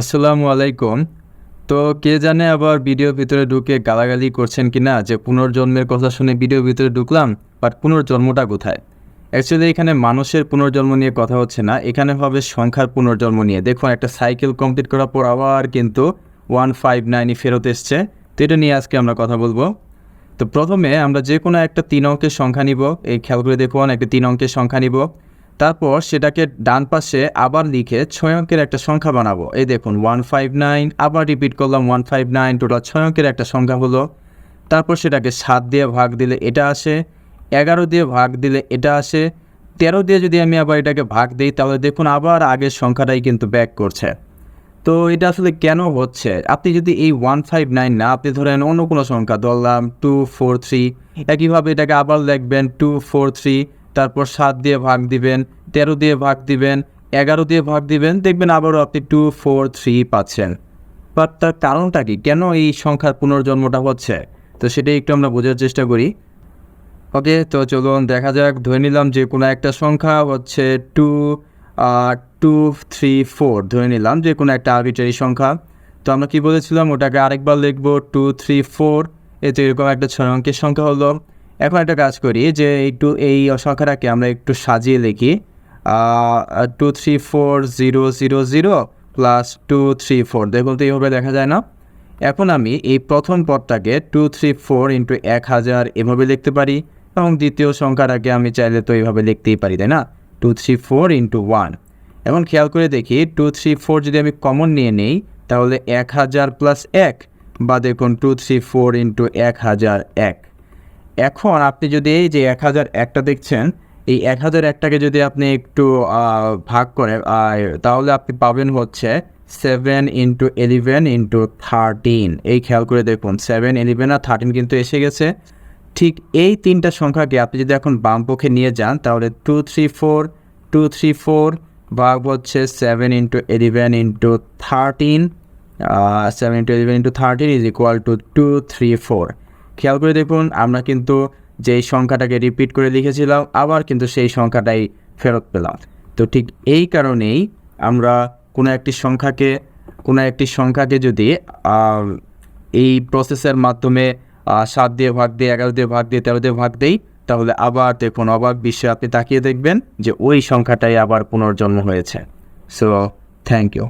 আসসালামু আলাইকুম। তো কে জানে আবার ভিডিওর ভিতরে ঢুকে গালাগালি করছেন কি না যে পুনর্জন্মের কথা শুনে ভিডিওর ভিতরে ঢুকলাম, বাট পুনর্জন্মটা কোথায়? অ্যাকচুয়ালি এখানে মানুষের পুনর্জন্ম নিয়ে কথা হচ্ছে না, এখানে হবে সংখ্যার পুনর্জন্ম নিয়ে। দেখুন, একটা সাইকেল কমপ্লিট করার পর আবার কিন্তু ওয়ান ফাইভ নাইনই ফেরত এসছে। তো এটা নিয়ে আজকে আমরা কথা বলব। তো প্রথমে আমরা যে কোনো একটা তিন অঙ্কের সংখ্যা নিব। এই খেয়াল করে দেখুন, একটা তিন অঙ্কের সংখ্যা নিব। তারপর সেটাকে ডান পাশে আবার লিখে ছয় অঙ্কের একটা সংখ্যা বানাবো। এই দেখুন ওয়ান ফাইভ নাইন আবার রিপিট করলাম ওয়ান ফাইভ নাইন টোটাল ছয় অঙ্কের একটা সংখ্যা হলো। তারপর সেটাকে সাত দিয়ে ভাগ দিলে এটা আসে, এগারো দিয়ে ভাগ দিলে এটা আসে, তেরো দিয়ে যদি আমি আবার এটাকে ভাগ দিই, তাহলে দেখুন আবার আগের সংখ্যাটাই কিন্তু ব্যাক করছে। তো এটা আসলে কেন হচ্ছে? আপনি যদি এই ওয়ান ফাইভ নাইন না, আপনি ধরেন অন্য কোনো সংখ্যা, ধরলাম টু ফোর থ্রি একইভাবে এটাকে আবার লিখবেন টু ফোর থ্রি তারপর সাত দিয়ে ভাগ দিবেন, তেরো দিয়ে ভাগ দিবেন, এগারো দিয়ে ভাগ দিবেন, দেখবেন আবারও আপনি টু ফোর থ্রি পাচ্ছেন। বাট তার কারণটা কি? কেন এই সংখ্যার পুনর্জন্মটা হচ্ছে? তো সেটাই একটু আমরা বোঝার চেষ্টা করি। ওকে, তো চলুন দেখা যাক, ধরে নিলাম যে কোনো একটা সংখ্যা হচ্ছে টু টু থ্রি ফোর ধরে নিলাম যে কোনো একটা আরবিটারি সংখ্যা। তো আমরা কি বলেছিলাম? ওটাকে আরেকবার লিখব টু থ্রি ফোর এতে এরকম একটা ছয় অঙ্কের সংখ্যা হলো। এখন একটা কাজ করি যে এই টু এই সংখ্যাটাকে আমরা একটু সাজিয়ে লিখি two three four zero zero zero plus two three four দেখুন তো এইভাবে দেখা যায় না? এখন আমি এই প্রথম পদটাকে টু থ্রি ফোর ইন্টু এক হাজার এভাবে লিখতে পারি এবং দ্বিতীয় সংখ্যাটাকে আমি চাইলে তো এইভাবে লিখতেই পারি, তাই না? Two three four into one এখন খেয়াল করে দেখি টু থ্রি ফোর যদি আমি কমন নিয়ে নেই, তাহলে এক হাজার প্লাস এক, বা দেখুন টু থ্রি ফোর ইন্টু এক হাজার এক। এখন আপনি যদি এই যে এক হাজার একটা দেখছেন, এই এক হাজার একটাকে যদি আপনি একটু ভাগ করেন তাহলে আপনি পাবেন হচ্ছে seven into eleven into thirteen এই খেয়াল করে দেখুন সেভেন এলিভেন আর থার্টিন কিন্তু এসে গেছে। ঠিক এই তিনটা সংখ্যাকে আপনি যদি এখন বাম পক্ষে নিয়ে যান, তাহলে two three four two three four ভাগ হচ্ছে seven into eleven into thirteen seven into eleven into thirteen is equal to two three four খেয়াল করে দেখুন, আমরা কিন্তু যেই সংখ্যাটাকে রিপিট করে লিখেছিলাম, আবার কিন্তু সেই সংখ্যাটাই ফেরত পেলাম। তো ঠিক এই কারণেই আমরা কোনো একটি সংখ্যাকে, কোনো একটি সংখ্যাকে যদি এই প্রসেসের মাধ্যমে সাত দিয়ে ভাগ দিয়ে, এগারো দিয়ে ভাগ দিয়ে, তেরো দিয়ে ভাগ দেই, তাহলে আবার দেখুন, অবাক বিশ্বে আপনি তাকিয়ে দেখবেন যে ওই সংখ্যাটাই আবার পুনর্জন্ম হয়েছে। So thank you